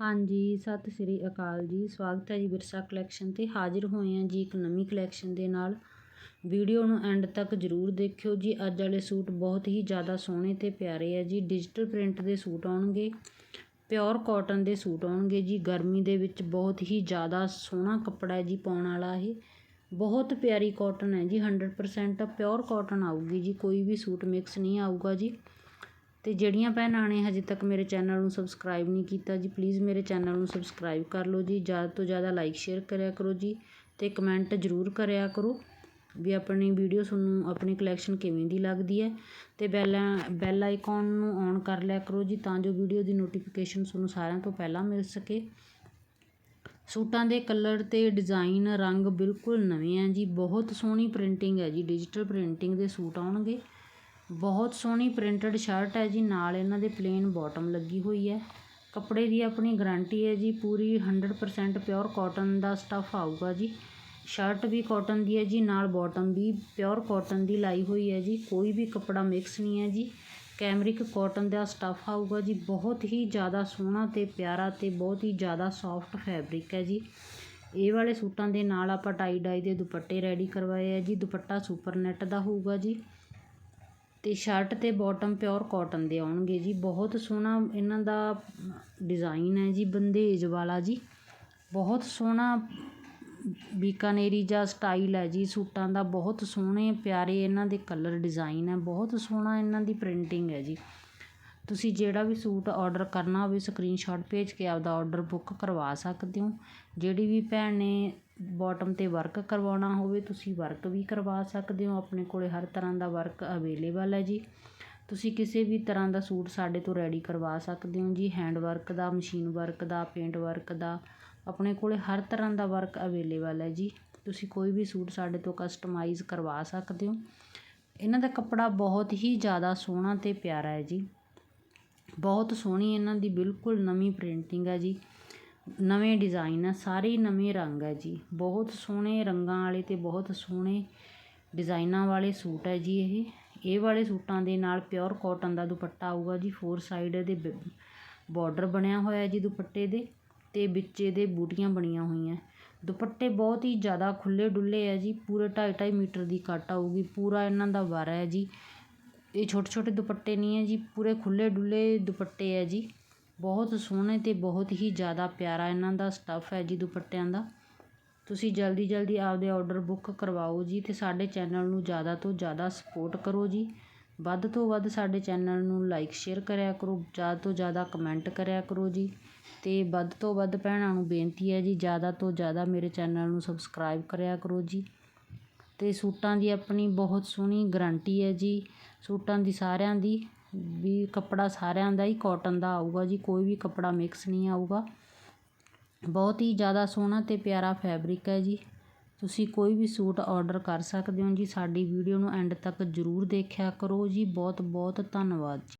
ਹਾਂਜੀ, ਸਤਿ ਸ੍ਰੀ ਅਕਾਲ ਜੀ। ਸਵਾਗਤ ਹੈ ਜੀ ਵਿਰਸਾ ਕਲੈਕਸ਼ਨ ਤੇ। ਹਾਜ਼ਰ ਹੋਏ ਹਾਂ ਜੀ ਇੱਕ ਨਵੀਂ ਕਲੈਕਸ਼ਨ ਦੇ ਨਾਲ। ਵੀਡੀਓ ਨੂੰ ਐਂਡ ਤੱਕ ਜ਼ਰੂਰ ਦੇਖਿਓ ਜੀ। ਅੱਜ ਵਾਲੇ ਸੂਟ ਬਹੁਤ ਹੀ ਜ਼ਿਆਦਾ ਸੋਹਣੇ ਤੇ ਪਿਆਰੇ ਆ ਜੀ। ਡਿਜੀਟਲ ਪ੍ਰਿੰਟ ਦੇ ਸੂਟ ਆਉਣਗੇ ਪਿਓਰ ਕਾਟਨ ਦੇ ਸੂਟ ਆਉਣਗੇ ਜੀ। ਗਰਮੀ ਦੇ ਵਿੱਚ ਬਹੁਤ ਹੀ ਜ਼ਿਆਦਾ ਸੋਹਣਾ ਕੱਪੜਾ ਹੈ ਜੀ ਪਾਉਣ ਵਾਲਾ ਇਹ। ਬਹੁਤ ਪਿਆਰੀ ਕਾਟਨ ਹੈ ਜੀ 100% ਪਿਓਰ ਕਾਟਨ ਆਊਗੀ ਜੀ। ਕੋਈ ਵੀ ਸੂਟ ਮਿਕਸ ਨਹੀਂ ਆਊਗਾ ਜੀ। ਅਤੇ ਜਿਹੜੀਆਂ ਭੈਣਾਂ ਨੇ ਹਜੇ ਤੱਕ ਮੇਰੇ ਚੈਨਲ ਨੂੰ ਸਬਸਕ੍ਰਾਈਬ ਨਹੀਂ ਕੀਤਾ ਜੀ ਪਲੀਜ਼ ਮੇਰੇ ਚੈਨਲ ਨੂੰ ਸਬਸਕ੍ਰਾਈਬ ਕਰ ਲਓ ਜੀ, ਜ਼ਿਆਦਾ ਤੋਂ ਜ਼ਿਆਦਾ ਲਾਈਕ ਸ਼ੇਅਰ ਕਰਿਆ ਕਰੋ ਜੀ ਅਤੇ ਕਮੈਂਟ ਜ਼ਰੂਰ ਕਰਿਆ ਕਰੋ ਵੀ ਆਪਣੀ ਵੀਡੀਓ ਤੁਹਾਨੂੰ ਆਪਣੀ ਕਲੈਕਸ਼ਨ ਕਿਵੇਂ ਦੀ ਲੱਗਦੀ ਹੈ ਅਤੇ ਬੈਲ ਬੈਲ ਆਈਕੋਨ ਨੂੰ ਔਨ ਕਰ ਲਿਆ ਕਰੋ ਜੀ ਤਾਂ ਜੋ ਵੀਡੀਓ ਦੀ ਨੋਟੀਫਿਕੇਸ਼ਨ ਤੁਹਾਨੂੰ ਸਾਰਿਆਂ ਤੋਂ ਪਹਿਲਾਂ ਮਿਲ ਸਕੇ। ਸੂਟਾਂ ਦੇ ਕਲਰ ਤੇ ਡਿਜ਼ਾਈਨ ਰੰਗ ਬਿਲਕੁਲ ਨਵੇਂ ਆ ਜੀ, ਬਹੁਤ ਸੋਹਣੀ ਪ੍ਰਿੰਟਿੰਗ ਹੈ ਜੀ ਡਿਜੀਟਲ ਪ੍ਰਿੰਟਿੰਗ ਦੇ ਸੂਟ ਆਉਣਗੇ। ਬਹੁਤ ਸੋਹਣੀ ਪ੍ਰਿੰਟਡ ਸ਼ਰਟ ਹੈ ਜੀ, ਨਾਲ ਇਹਨਾਂ ਦੇ ਪਲੇਨ ਬਾਟਮ ਲੱਗੀ ਹੋਈ ਹੈ। ਕੱਪੜੇ ਦੀ ਆਪਣੀ ਗਰੰਟੀ ਹੈ ਜੀ, ਪੂਰੀ 100% ਪਿਓਰ ਕਾਟਨ ਦਾ ਸਟੱਫ ਆਊਗਾ ਜੀ। ਸ਼ਰਟ ਵੀ ਕਾਟਨ ਦੀ ਹੈ ਜੀ, ਨਾਲ ਬਾਟਮ ਵੀ ਪਿਓਰ ਕਾਟਨ ਦੀ ਲਾਈ ਹੋਈ ਹੈ ਜੀ। ਕੋਈ ਵੀ ਕੱਪੜਾ ਮਿਕਸ ਨਹੀਂ ਹੈ ਜੀ। ਕੈਮਰਿਕ ਕਾਟਨ ਦਾ ਸਟੱਫ ਆਊਗਾ ਜੀ। ਬਹੁਤ ਹੀ ਜ਼ਿਆਦਾ ਸੋਹਣਾ ਤੇ ਪਿਆਰਾ ਤੇ ਬਹੁਤ ਹੀ ਜ਼ਿਆਦਾ ਸੌਫਟ ਫੈਬਰਿਕ ਹੈ ਜੀ। ਇਹ ਵਾਲੇ ਸੂਟਾਂ ਦੇ ਨਾਲ ਆਪਾਂ ਟਾਈ ਡਾਈ ਦੇ ਦੁਪੱਟੇ ਰੈਡੀ ਕਰਵਾਏ ਆ ਜੀ। ਦੁਪੱਟਾ ਸੁਪਰ ਨੈਟ ਦਾ ਹੋਊਗਾ ਜੀ। ਅਤੇ ਸ਼ਰਟ ਅਤੇ ਬੋਟਮ ਪਿਓਰ ਕੋਟਨ ਦੇ ਆਉਣਗੇ ਜੀ। ਬਹੁਤ ਸੋਹਣਾ ਇਹਨਾਂ ਦਾ ਡਿਜ਼ਾਇਨ ਹੈ ਜੀ ਬੰਦੇਜ ਵਾਲਾ ਜੀ। ਬਹੁਤ ਸੋਹਣਾ ਬੀਕਾਨੇਰੀ ਜਾਂ ਸਟਾਈਲ ਹੈ ਜੀ। ਸੂਟਾਂ ਦਾ ਬਹੁਤ ਸੋਹਣੇ ਪਿਆਰੇ ਇਹਨਾਂ ਦੇ ਕਲਰ ਡਿਜ਼ਾਇਨ ਹੈ। ਬਹੁਤ ਸੋਹਣਾ ਇਹਨਾਂ ਦੀ ਪ੍ਰਿੰਟਿੰਗ ਹੈ ਜੀ। ਤੁਸੀਂ ਜਿਹੜਾ ਵੀ ਸੂਟ ਔਡਰ ਕਰਨਾ ਹੋਵੇ ਸਕਰੀਨਸ਼ੋਟ ਭੇਜ ਕੇ ਆਪਦਾ ਔਡਰ ਬੁੱਕ ਕਰਵਾ ਸਕਦੇ ਹੋ। ਜਿਹੜੀ ਵੀ ਭੈਣ ਨੇ ਬੋਟਮ 'ਤੇ ਵਰਕ ਕਰਵਾਉਣਾ ਹੋਵੇ, ਤੁਸੀਂ ਵਰਕ ਵੀ ਕਰਵਾ ਸਕਦੇ ਹੋ। ਆਪਣੇ ਕੋਲ ਹਰ ਤਰ੍ਹਾਂ ਦਾ ਵਰਕ ਅਵੇਲੇਬਲ ਹੈ ਜੀ। ਤੁਸੀਂ ਕਿਸੇ ਵੀ ਤਰ੍ਹਾਂ ਦਾ ਸੂਟ ਸਾਡੇ ਤੋਂ ਰੈਡੀ ਕਰਵਾ ਸਕਦੇ ਹੋ ਜੀ। ਹੈਂਡ ਵਰਕ ਦਾ ਮਸ਼ੀਨ ਵਰਕ ਦਾ ਪੇਂਟ ਵਰਕ ਦਾ, ਆਪਣੇ ਕੋਲ ਹਰ ਤਰ੍ਹਾਂ ਦਾ ਵਰਕ ਅਵੇਲੇਬਲ ਹੈ ਜੀ। ਤੁਸੀਂ ਕੋਈ ਵੀ ਸੂਟ ਸਾਡੇ ਤੋਂ ਕਸਟਮਾਈਜ਼ ਕਰਵਾ ਸਕਦੇ ਹੋ। ਇਹਨਾਂ ਦਾ ਕੱਪੜਾ ਬਹੁਤ ਹੀ ਜ਼ਿਆਦਾ ਸੋਹਣਾ ਅਤੇ ਪਿਆਰਾ ਹੈ ਜੀ। ਬਹੁਤ ਸੋਹਣੀ ਇਹਨਾਂ ਦੀ, ਬਿਲਕੁਲ ਨਵੀਂ ਪ੍ਰਿੰਟਿੰਗ ਹੈ ਜੀ। ਨਵੇਂ ਡਿਜ਼ਾਇਨ ਆ, ਸਾਰੇ ਨਵੇਂ ਰੰਗ ਹੈ ਜੀ। ਬਹੁਤ ਸੋਹਣੇ ਰੰਗਾਂ ਵਾਲੇ ਤੇ ਬਹੁਤ ਸੋਹਣੇ ਡਿਜ਼ਾਈਨਾਂ ਵਾਲੇ ਸੂਟ ਹੈ ਜੀ ਇਹ। ਇਹ ਵਾਲੇ ਸੂਟਾਂ ਦੇ ਨਾਲ ਪਿਓਰ ਕਾਟਨ ਦਾ ਦੁਪੱਟਾ ਆਊਗਾ ਜੀ ਫੋਰ ਸਾਈਡ ਇਹਦੇ ਬਾਰਡਰ ਬਣਿਆ ਹੋਇਆ ਜੀ ਦੁਪੱਟੇ ਦੇ ਤੇ ਵਿੱਚ ਇਹਦੇ ਬੂਟੀਆਂ ਬਣੀਆਂ ਹੋਈਆਂ। ਦੁਪੱਟੇ ਬਹੁਤ ਹੀ ਜ਼ਿਆਦਾ ਖੁੱਲੇ ਡੁੱਲੇ ਹੈ ਜੀ, ਪੂਰੇ 2.5 ਮੀਟਰ ਦੀ ਕੱਟ ਆਊਗੀ, ਪੂਰਾ ਇਹਨਾਂ ਦਾ ਵਾਰਾ ਹੈ ਜੀ। ਇਹ ਛੋਟੇ ਛੋਟੇ ਦੁਪੱਟੇ ਨਹੀਂ ਹੈ ਜੀ, ਪੂਰੇ ਖੁੱਲੇ ਡੁੱਲੇ ਦੁਪੱਟੇ ਹੈ ਜੀ। ਬਹੁਤ ਸੋਹਣੇ ਤੇ ਬਹੁਤ ਹੀ ਜ਼ਿਆਦਾ ਪਿਆਰਾ ਇਹਨਾਂ ਦਾ ਸਟੱਫ ਹੈ ਜੀ ਦੁਪੱਟਿਆਂ ਦਾ। ਤੁਸੀਂ ਜਲਦੀ ਜਲਦੀ ਆਪਦੇ ਔਡਰ ਬੁੱਕ ਕਰਵਾਓ ਜੀ ਤੇ ਸਾਡੇ ਚੈਨਲ ਨੂੰ ਜ਼ਿਆਦਾ ਤੋਂ ਜ਼ਿਆਦਾ ਸਪੋਰਟ ਕਰੋ ਜੀ। ਵੱਧ ਤੋਂ ਵੱਧ ਸਾਡੇ ਚੈਨਲ ਨੂੰ ਲਾਈਕ ਸ਼ੇਅਰ ਕਰਿਆ ਕਰੋ, ਜ਼ਿਆਦਾ ਤੋਂ ਜ਼ਿਆਦਾ ਕਮੈਂਟ ਕਰਿਆ ਕਰੋ ਜੀ। ਤੇ ਵੱਧ ਤੋਂ ਵੱਧ ਭੈਣਾਂ ਨੂੰ ਬੇਨਤੀ ਹੈ ਜੀ, ਜ਼ਿਆਦਾ ਤੋਂ ਜ਼ਿਆਦਾ ਮੇਰੇ ਚੈਨਲ ਨੂੰ ਸਬਸਕ੍ਰਾਈਬ ਕਰਿਆ ਕਰੋ ਜੀ। ਅਤੇ ਸੂਟਾਂ ਦੀ ਆਪਣੀ ਬਹੁਤ ਸੋਹਣੀ ਗਰੰਟੀ ਹੈ ਜੀ। ਸੂਟਾਂ ਦੀ ਸਾਰਿਆਂ ਦੀ, ਵੀ ਕੱਪੜਾ ਸਾਰਿਆਂ ਦਾ ਹੀ ਕੋਟਨ ਦਾ ਆਊਗਾ ਜੀ, ਕੋਈ ਵੀ ਕੱਪੜਾ ਮਿਕਸ ਨਹੀਂ ਆਊਗਾ। ਬਹੁਤ ਹੀ ਜ਼ਿਆਦਾ ਸੋਹਣਾ ਅਤੇ ਪਿਆਰਾ ਫੈਬਰਿਕ ਹੈ ਜੀ। ਤੁਸੀਂ ਕੋਈ ਵੀ ਸੂਟ ਔਡਰ ਕਰ ਸਕਦੇ ਹੋ ਜੀ। ਸਾਡੀ ਵੀਡੀਓ ਨੂੰ ਐਂਡ ਤੱਕ ਜ਼ਰੂਰ ਦੇਖਿਆ ਕਰੋ ਜੀ। ਬਹੁਤ ਬਹੁਤ ਧੰਨਵਾਦ ਜੀ।